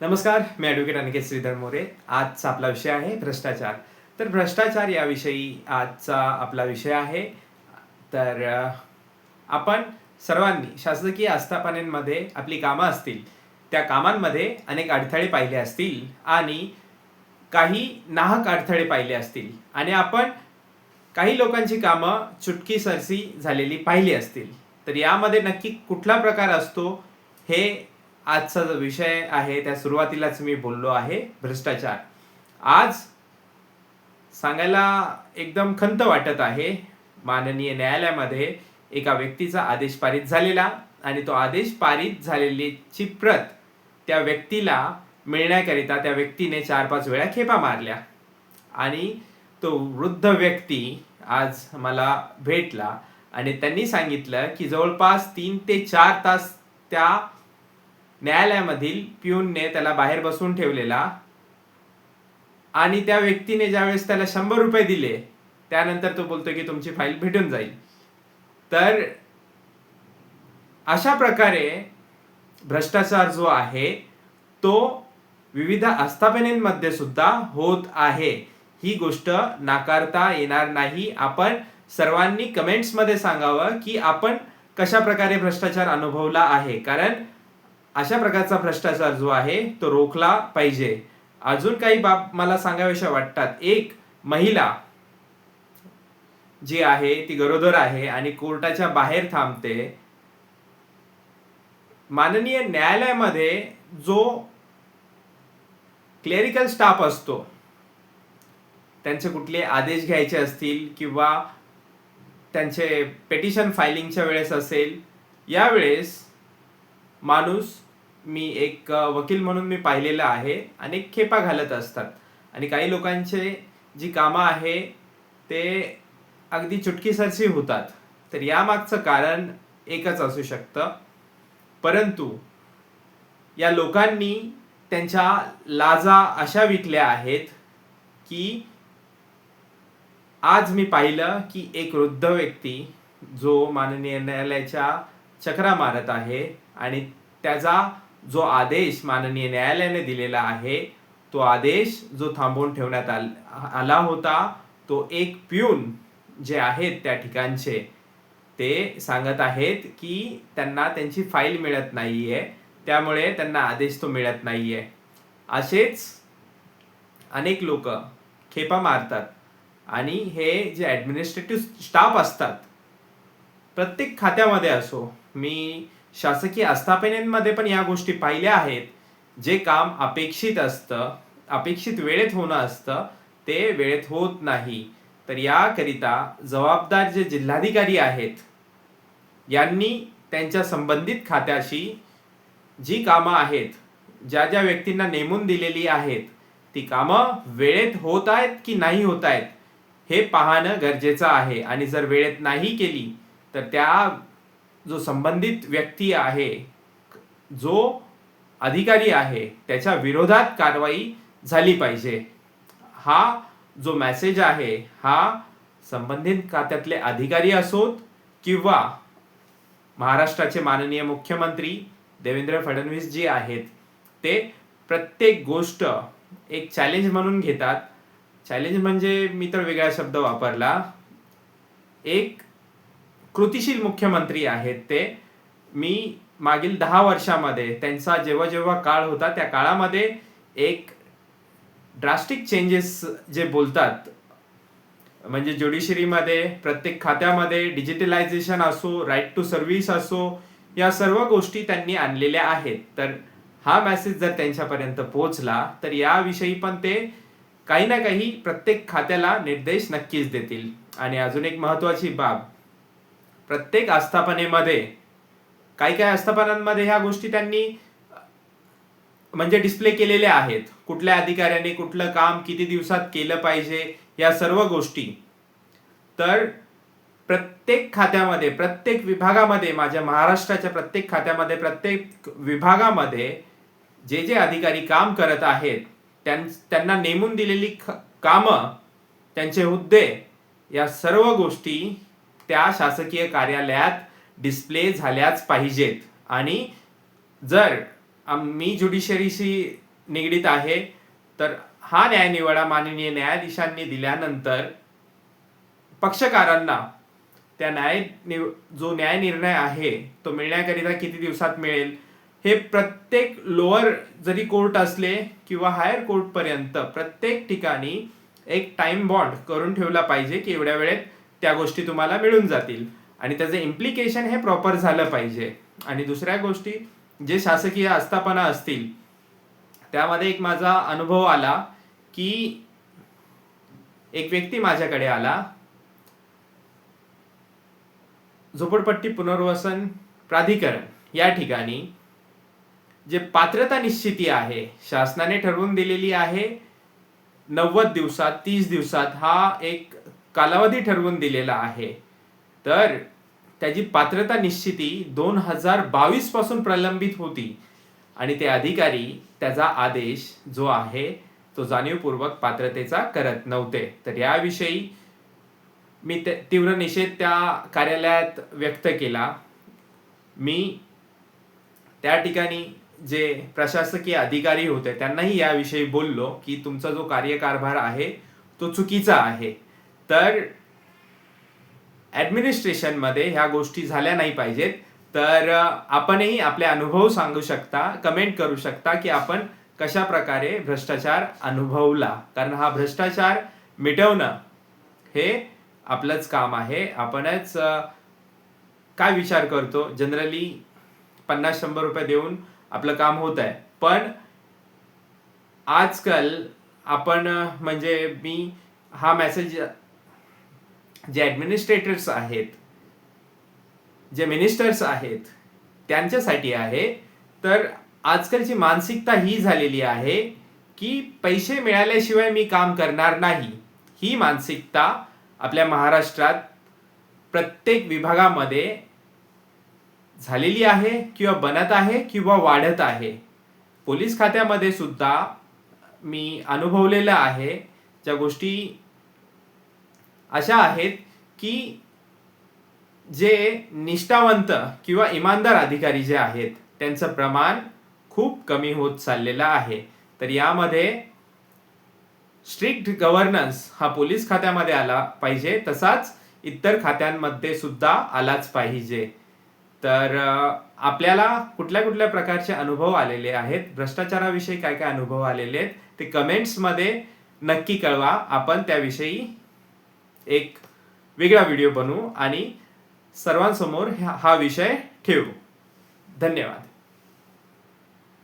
नमस्कार मी ॲडव्होकेट अनिकेत श्रीधर मोरे. आजचा आपला विषय आहे भ्रष्टाचार. तर भ्रष्टाचार याविषयी आजचा आपला विषय आहे. तर आपण सर्वांनी शासकीय आस्थापनांमध्ये आपली कामं असतील त्या कामांमध्ये अनेक अडथळे पाहिले असतील आणि काही नाहक अडथळे पाहिले असतील आणि आपण काही लोकांची कामं चुटकी सरसी झालेली पाहिली असतील. तर यामध्ये नक्की कुठला प्रकार असतो हे आजचा जो विषय आहे त्या सुरुवातीलाच मी बोललो आहे भ्रष्टाचार. आज सांगायला एकदम खंत वाटत आहे माननीय न्यायालयामध्ये एका व्यक्तीचा आदेश पारित झालेला आणि तो आदेश पारित झालेलीची प्रत त्या व्यक्तीला मिळण्याकरिता त्या व्यक्तीने चार पाच वेळा खेपा मारल्या आणि तो वृद्ध व्यक्ती आज मला भेटला आणि त्यांनी सांगितलं की जवळपास तीन ते चार तास त्या न्यायालयामधील पिऊनने त्याला बाहेर बसवून ठेवलेला आणि त्या व्यक्तीने ज्यावेळेस त्याला शंभर रुपये दिले त्यानंतर तो बोलतो की तुमची फाईल भेटून जाईल. तर अशा प्रकारे भ्रष्टाचार जो आहे तो विविध आस्थापनेमध्ये सुद्धा होत आहे. ही गोष्ट नाकारता येणार नाही. आपण सर्वांनी कमेंट्समध्ये सांगावं की आपण कशा प्रकारे भ्रष्टाचार अनुभवला आहे. कारण अशा प्रकारचा भ्रष्टाचार जो आहे तो रोखला पाहिजे. अजून काही बाब मला सांगाव्याशा वाटतात. एक महिला जी आहे ती गरोदर आहे आणि कोर्टाच्या बाहेर थांबते. माननीय न्यायालयामध्ये जो क्लेरिकल स्टाफ असतो त्यांचे कुठले आदेश घ्यायचे असतील किंवा त्यांचे पेटिशन फायलिंगच्या वेळेस असेल यावेळेस माणूस मी एक वकील म्हणून मी पाहिलेलं आहे अनेक खेपा घालत असतात. आणि काही लोकांचे जी कामं आहे ते अगदी चुटकीसरशी होतात. तर यामागचं कारण एकच असू शकतं. परंतु या लोकांनी त्यांच्या लाजा अशा विकल्या आहेत की आज मी पाहिलं की एक वृद्ध व्यक्ती जो माननीय न्यायालयाच्या चक्रा मारत आहे आणि त्याचा जो आदेश माननीय न्यायालयाने दिलेला आहे तो आदेश जो थांबवून ठेवण्यात आल आला होता तो एक पिऊन जे आहेत त्या ठिकाणचे ते सांगत आहेत की त्यांना त्यांची फाईल मिळत नाही आहे त्यामुळे त्यांना आदेश तो मिळत नाही आहे असेच अनेक लोक खेपा मारतात आणि हे जे ॲडमिनिस्ट्रेटिव्ह स्टाफ असतात प्रत्येक खात्यामध्ये असो मी शासकीय आस्थापनेमध्ये पण या गोष्टी पाहिल्या आहेत. जे काम अपेक्षित असतं अपेक्षित वेळेत होणं असतं ते वेळेत होत नाही. तर याकरिता जबाबदार जे जिल्हाधिकारी आहेत यांनी त्यांच्या संबंधित खात्याशी जी कामं आहेत ज्या ज्या व्यक्तींना नेमून दिलेली आहेत ती कामं वेळेत होत आहेत की नाही होत आहेत हे पाहणं गरजेचं आहे. आणि जर वेळेत नाही केली तर त्या जो संबंधित व्यक्ती आहे जो अधिकारी आहे त्याच्या विरोधात कारवाई झाली पाहिजे. हा जो मेसेज आहे हा संबंधित खात्यातले अधिकारी असोत किंवा महाराष्ट्राचे माननीय मुख्यमंत्री देवेंद्र फडणवीस जी आहेत ते प्रत्येक गोष्ट एक चॅलेंज म्हणून घेतात. चॅलेंज म्हणजे मी तर वेगळा शब्द वापरला. एक कृतिशील मुख्यमंत्री आहेत ते. मी मागील दहा वर्षामध्ये त्यांचा जेव्हा जेव्हा काळ होता त्या काळामध्ये एक ड्रास्टिक चेंजेस जे बोलतात म्हणजे ज्युडिशरीमध्ये प्रत्येक खात्यामध्ये डिजिटलायझेशन असो राईट टू सर्व्हिस असो या सर्व गोष्टी त्यांनी आणलेल्या आहेत. तर हा मेसेज जर त्यांच्यापर्यंत पोहोचला तर याविषयी पण ते काही ना काही प्रत्येक खात्याला निर्देश नक्कीच देतील. आणि अजून एक महत्वाची बाब प्रत्येक आस्थापनेमध्ये काही काही आस्थापनांमध्ये ह्या गोष्टी त्यांनी म्हणजे डिस्प्ले केलेल्या आहेत. कुठल्या अधिकाऱ्याने कुठलं काम किती दिवसात केलं पाहिजे या सर्व गोष्टी. तर प्रत्येक खात्यामध्ये प्रत्येक विभागामध्ये माझ्या महाराष्ट्राच्या प्रत्येक खात्यामध्ये प्रत्येक विभागामध्ये जे जे अधिकारी काम करत आहेत त्यां- त्यांना नेमून दिलेली कामं त्यांचे हुद्दे या सर्व गोष्टी त्या शासकीय कार्यालयात डिस्प्ले झाल्याच पाहिजेत. आणि जर मी ज्युडिशरीशी निगडीत आहे तर हा न्यायनिवाडा माननीय न्यायाधीशांनी दिल्यानंतर पक्षकारांना त्या न्याय निव जो न्याय निर्णय आहे तो मिळण्याकरिता किती दिवसात मिळेल? हे प्रत्येक लोअर जरी कोर्ट असले किंवा हायर कोर्टपर्यंत प्रत्येक ठिकाणी एक टाइम बॉन्ड करून ठेवला पाहिजे की एवढ्या वेळेत त्या गोष्टी तुम्हाला मिळून जातील. आणि त्याचं इम्प्लिकेशन हे प्रॉपर झालं पाहिजे. आणि दुसऱ्या गोष्टी जे शासकीय आस्थापना असतील त्यामध्ये एक माझा अनुभव आला की एक व्यक्ती माझ्याकडे आला. झोपडपट्टी पुनर्वसन प्राधिकरण या ठिकाणी जे पात्रता निश्चिती आहे शासनाने ठरवून दिलेली आहे नव्वद दिवसात तीस दिवसात हा एक कालावधी ठरवून दिलेला आहे. तर त्याची पात्रता निश्चिती दोन हजार बावीसपासून प्रलंबित होती. आणि ते अधिकारी त्याचा आदेश जो आहे तो जाणीवपूर्वक पात्रतेचा करत नव्हते. तर याविषयी मी ते तीव्र निषेध त्या कार्यालयात व्यक्त केला. मी त्या ठिकाणी जे प्रशासकीय अधिकारी होते त्यांनाही याविषयी बोललो की तुमचा जो कार्यकारभार आहे तो चुकीचा आहे. तर ॲडमिनिस्ट्रेशनमध्ये ह्या गोष्टी झाल्या नाही पाहिजेत. तर आपणही आपले अनुभव सांगू शकता कमेंट करू शकता की आपण कशा प्रकारे भ्रष्टाचार अनुभवला. कारण हा भ्रष्टाचार मिटवणं हे आपलंच काम आहे. आपणच काय विचार करतो? जनरली पन्नास शंभर रुपये देऊन आपलं काम होत आहे. पण आजकाल आपण म्हणजे मी हा मेसेज जे ॲडमिनिस्ट्रेटर्स आहेत जे मिनिस्टर्स आहेत त्यांच्यासाठी आहे. तर आजकालची मानसिकता ही झालेली आहे की पैसे मिळाल्याशिवाय मी काम करणार नाही. ही मानसिकता आपल्या महाराष्ट्रात प्रत्येक विभागामध्ये झालेली आहे किंवा बनत आहे किंवा वाढत आहे. पोलीस खात्यामध्ये सुद्धा मी अनुभवलेलं आहे. ज्या गोष्टी अशा आहेत की जे निष्ठावंत किंवा इमानदार अधिकारी जे आहेत त्यांचं प्रमाण खूप कमी होत चाललेलं आहे. तर यामध्ये स्ट्रिक्ट गव्हर्नन्स हा पोलीस खात्यामध्ये आला पाहिजे तसाच इतर खात्यांमध्ये सुद्धा आलाच पाहिजे. तर आपल्याला कुठल्या कुठल्या प्रकारचे अनुभव आलेले आहेत भ्रष्टाचाराविषयी काय काय अनुभव आलेले आहेत ते कमेंट्समध्ये नक्की कळवा. आपण त्याविषयी एक वेगळा व्हिडिओ बनवू आणि सर्वांसमोर हा हा विषय ठेवू. धन्यवाद.